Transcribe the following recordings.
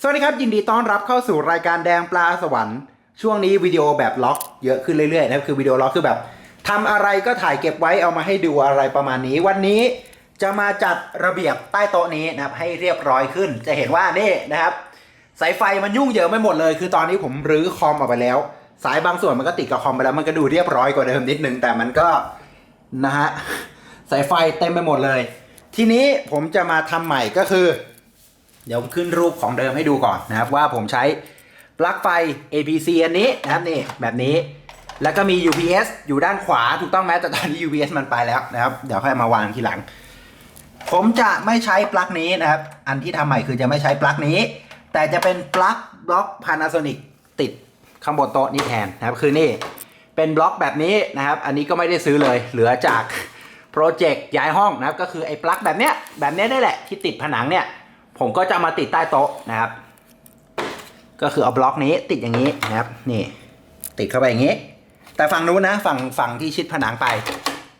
สวัสดีครับ ยินดีต้อนรับเข้าสู่รายการแดงปลาสวรรค์ ช่วงนี้วิดีโอแบบล็อกเยอะขึ้นเรื่อยๆนะครับคือวิดีโอล็อกคือแบบทำอะไรก็ถ่ายเก็บไว้เอามาให้ดูอะไรประมาณนี้ วันนี้จะมาจัดระเบียบใต้โต๊ะนี้นะครับให้เรียบร้อยขึ้น จะเห็นว่านี่นะครับ สายไฟมันยุ่งเหยิงไม่หมดเลย คือตอนนี้ผมรื้อคอมออกไปแล้ว สายบางส่วนมันก็ติดกับคอมไปแล้วมันก็ดูเรียบร้อยกว่าเดิมนิดนึงแต่มันก็นะฮะสายไฟเต็มไปหมดเลย ทีนี้ผมจะมาทำใหม่ก็คือ เดี๋ยวขึ้นรูปของเดิมให้ดูก่อนนะครับ ว่าผมใช้ปลั๊กไฟ APC อันนี้นะครับนี่แบบนี้ แล้วก็มี UPS อยู่ด้านขวาถูกต้องไหมแต่ตอนนี้ UPS มันไปแล้วนะครับ เดี๋ยวค่อยมาวางทีหลัง ผมจะไม่ใช้ปลั๊กนี้นะครับ อันที่ทำใหม่คือจะไม่ใช้ปลั๊กนี้ แต่จะเป็นปลั๊กบล็อก Panasonic ติดข้างบนโต๊ะนี้แทนนะครับคือนี่เป็นบล็อกแบบนี้นะครับ อันนี้ก็ไม่ได้ซื้อเลยเหลือจากโปรเจกต์ย้ายห้องนะครับก็คือไอ้ปลั๊กแบบเนี้ยแบบเนี้ยได้แหละที่ติดผนังเนี่ย ผมก็จะมาติดใต้โต๊ะนะครับ ก็คือเอาบล็อกนี้ติดอย่างนี้นะครับ นี่ ติดเข้าไปอย่างนี้ แต่ฝั่งนู้นนะฝั่งฝั่งที่ชิดผนังไป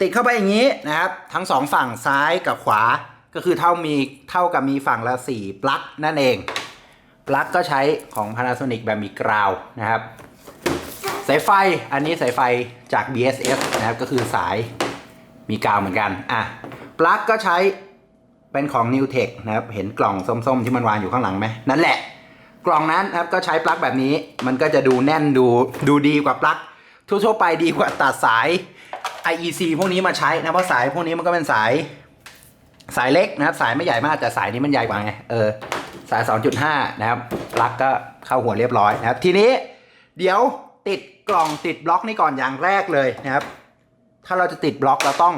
ติดเข้าไปอย่างนี้นะครับ ทั้งสองฝั่งซ้ายกับขวาก็คือเท่ามีเท่ากับมีฝั่งละสี่ปลั๊กนั่นเอง ปลั๊กก็ใช้ของ Panasonic แบบมีกราวนะครับ สายไฟอันนี้สายไฟจาก BSF นะครับก็คือสายมีกาวเหมือนกันอะปลั๊กก็ใช้ เป็นของ New Tech นะครับ เห็นกล่องส้มๆ ที่มันวางอยู่ข้างหลังไหมนั่นแหละ กล่องนั้นนะครับก็ใช้ปลั๊กแบบนี้ มันก็จะดูแน่นดูดูดีกว่าปลั๊กทั่วๆไปดีกว่าตัดสาย IEC พวกนี้มาใช้นะเพราะสายพวกนี้มันก็เป็นสายสายเล็กนะครับ สายไม่ใหญ่มากแต่สายนี้มันใหญ่กว่าไงเออสาย 2.5 นะครับปลั๊กก็เข้าหัวเรียบร้อยนะครับ ทีนี้เดี๋ยวติดกล่องติดบล็อกนี่ก่อนอย่างแรกเลยนะครับ ถ้าเราจะติดบล็อกเราต้อง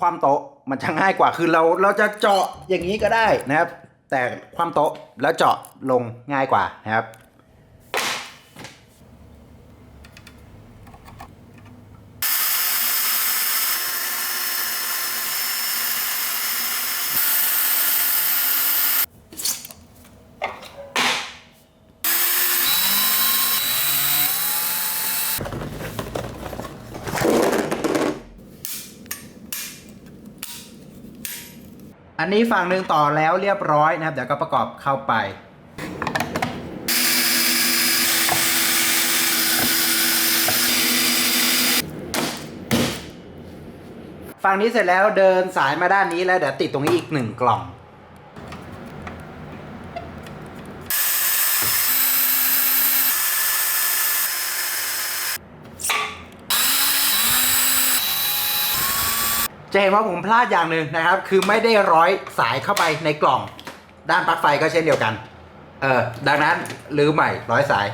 ความโต๊ะมันจะง่ายกว่าคือเราเราจะเจาะอย่างนี้ก็ได้นะครับ แต่ความโต๊ะแล้วเจาะลงง่ายกว่านะครับ อันนี้ฝั่งหนึ่งต่อแล้วเรียบร้อยนะครับ เดี๋ยวก็ประกอบเข้าไป ฝั่งนี้เสร็จแล้วเดินสายมาด้านนี้แล้วเดี๋ยวติดตรงนี้อีกหนึ่งกล่อง จะเห็นว่าผมพลาดอย่างหนึ่งนะครับ คือไม่ได้ร้อยสายเข้าไปในกล่อง ด้านปลั๊กไฟก็เช่นเดียวกัน เออ ดังนั้นลืมใหม่ร้อยสาย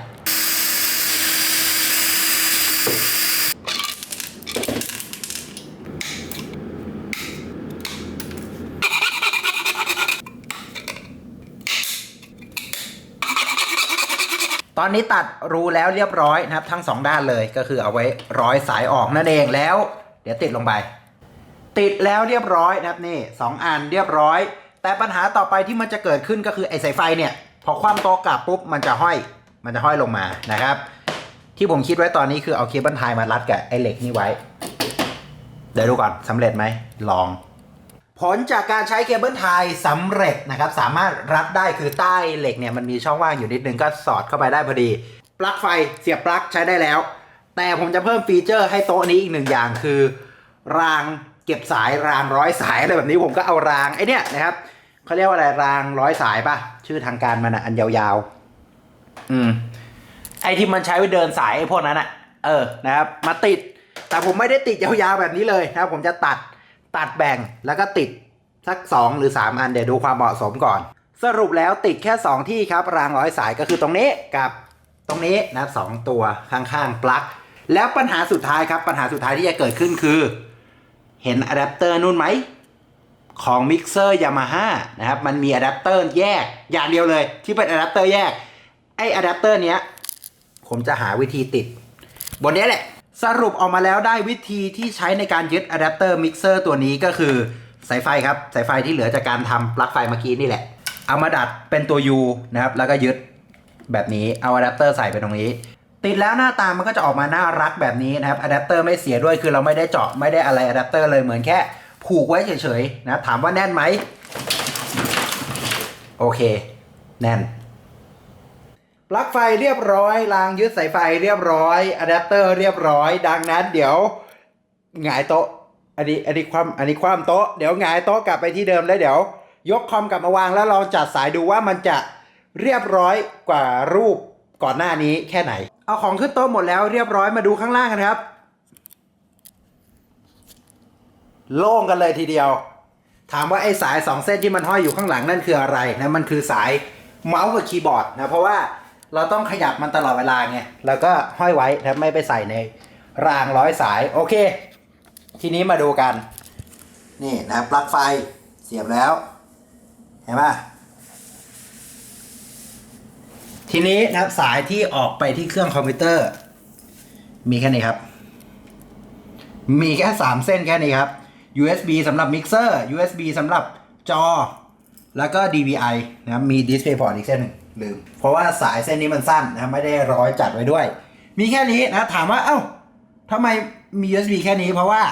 ตอนนี้ตัดรูแล้วเรียบร้อยนะครับ ทั้งสองด้านเลยก็คือเอาไว้ร้อยสายออกนั่นเองแล้ว เดี๋ยวติดลงไป ติดแล้วเรียบร้อยนะครับนี่สองอันเรียบร้อย แต่ปัญหาต่อไปที่มันจะเกิดขึ้นก็คือไอ้สายไฟเนี่ยพอคว่ำโต๊ะกลับปุ๊บมันจะห้อยมันจะห้อยลงมานะครับ ที่ผมคิดไว้ตอนนี้คือเอาเคเบิลไทยมารัดกับไอ้เหล็กนี่ไว้ เดี๋ยวดูก่อนสำเร็จไหมลอง ผลจากการใช้เคเบิลไทยสำเร็จนะครับ สามารถรับได้คือใต้เหล็กเนี่ยมันมีช่องว่างอยู่นิดนึงก็สอดเข้าไปได้พอดีปลั๊กไฟเสียบปลั๊กใช้ได้แล้ว แต่ผมจะเพิ่มฟีเจอร์ให้โต๊ะนี้อีกหนึ่งอย่างคือ ราง เก็บสายรางร้อยสายอะไรแบบนี้ผมก็เอารางไอ้เนี่ยนะครับเขาเรียกว่าอะไรรางร้อยสายป่ะ ชื่อทางการมันอะอันยาวๆ อืม ไอที่มันใช้ไว้เดินสายไอ้พวกนั้นอะเออนะครับ มาติด แต่ผมไม่ได้ติดยาวๆแบบนี้เลยนะครับ ผมจะตัดตัดแบ่งแล้วก็ติดสัก 2 หรือ 3 อันเดี๋ยวดูความเหมาะสมก่อน สรุปแล้วติดแค่ 2 ที่ครับ รางร้อยสายก็คือตรงนี้กับตรงนี้นะสองตัวข้างๆปลั๊กแล้วปัญหาสุดท้ายครับ ปัญหาสุดท้ายที่จะเกิดขึ้นคือ เห็นอะแดปเตอร์นู่นไหม ของมิกเซอร์ยามาฮ่านะครับ มันมีอะแดปเตอร์แยกอย่างเดียวเลย ที่เป็นอะแดปเตอร์แยก ไออะแดปเตอร์เนี้ย ผมจะหาวิธีติด บนนี้แหละ สรุปออกมาแล้วได้วิธีที่ใช้ในการยึดอะแดปเตอร์มิกเซอร์ตัวนี้ก็คือสายไฟครับ สายไฟที่เหลือจากการทำปลั๊กไฟเมื่อกี้นี่แหละ เอามาดัดเป็นตัว U นะครับ แล้วก็ยึดแบบนี้ เอาอะแดปเตอร์ใส่ไปตรงนี้ ติดแล้วหน้าตามันก็จะออกมาน่ารักแบบนี้นะครับอะแดปเตอร์ไม่เสียด้วยคือเราไม่ได้เจาะไม่ได้อะไรอะแดปเตอร์เลยเหมือนแค่ผูกไว้เฉยๆนะถามว่าแน่นไหมโอเค แน่นปลั๊กไฟเรียบร้อยรางยึดสายไฟเรียบร้อยอะแดปเตอร์เรียบร้อย ดังนั้นเดี๋ยวหงายโต๊ะอันนี้อันนี้ความอันนี้ความโต๊ะเดี๋ยวหงายโต๊ะกลับไปที่เดิมแล้วเดี๋ยว ยกคอมกลับมาวางแล้วลองจัดสายดูว่ามันจะเรียบร้อยกว่ารูปก่อนหน้านี้แค่ไหน เอาของขึ้นโต๊ะหมดแล้วเรียบร้อยมาดูข้างล่างกันครับ โล่งกันเลยทีเดียว ถามว่าไอ้สายสองเส้นที่มันห้อยอยู่ข้างหลังนั่นคืออะไรนะมันคือสายเมาส์กับคีย์บอร์ดนะเพราะว่าเราต้องขยับมันตลอดเวลาไงแล้วก็ห้อยไว้นะไม่ไปใส่ในรางร้อยสายโอเค ทีนี้มาดูกัน นี่นะปลั๊กไฟเสียบแล้ว เห็นปะ ทีนี้นะครับสายที่ออกไปที่เครื่องคอมพิวเตอร์ มีแค่นี้ครับ มีแค่ 3 เส้นแค่นี้ครับ USB สำหรับมิกเซอร์ USB สำหรับจอ แล้วก็ DVI นะครับมี DisplayPort อีกเส้นหนึ่งลืม เพราะว่าสายเส้นนี้มันสั้นนะครับไม่ได้ร้อยจัดไว้ด้วย มีแค่นี้นะถามว่า เอ้าทำไมมี USB แค่นี้เพราะว่า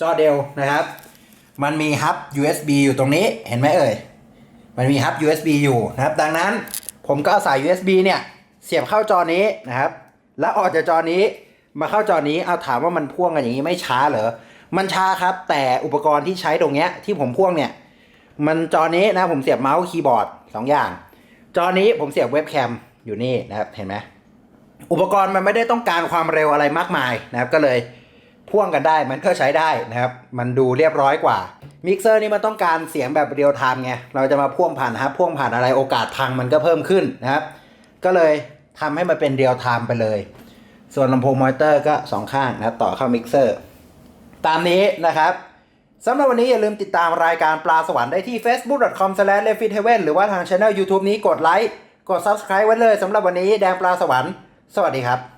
จอเดลนะครับ มันมีฮับ USB อยู่ตรงนี้เห็นไหมเอ่ย มันมีฮับ USB อยู่นะครับ ดังนั้น ผมก็เอาสาย USB เนี่ยเสียบเข้าจอนี้นะครับ แล้วออกจากจอนี้มาเข้าจอนี้เอาถามว่ามันพ่วงกันอย่างนี้ไม่ช้าเหรอ มันช้าครับ แต่อุปกรณ์ที่ใช้ตรงเนี้ยที่ผมพ่วงเนี่ย มันจอนี้นะผมเสียบเมาส์คีย์บอร์ดสองอย่าง จอนี้ผมเสียบเว็บแคมอยู่นี่นะครับเห็นไหมอุปกรณ์มันไม่ได้ต้องการความเร็วอะไรมากมายนะครับก็เลย พ่วงกันได้มันก็ใช้ได้นะครับ มันดูเรียบร้อยกว่ามิกเซอร์นี่มันต้องการเสียงแบบเรียลไทม์ไงเราจะมาพ่วงผ่านฮับพ่วงผ่านอะไรโอกาสพังมันก็เพิ่มขึ้นนะครับ ก็เลยทำให้มันเป็นเรียลไทม์ไปเลย ส่วนลำโพงมอนิเตอร์ก็สองข้างนะต่อเข้ามิกเซอร์ตามนี้นะครับสำหรับวันนี้อย่าลืมติดตามรายการปลาสวรรค์ได้ที่ facebook.com/leftheaven หรือว่าทางช anel YouTube นี้กดไลค์กด subscribe ไว้เลยสำหรับวันนี้แดงปลาสวรรค์ สวัสดีครับ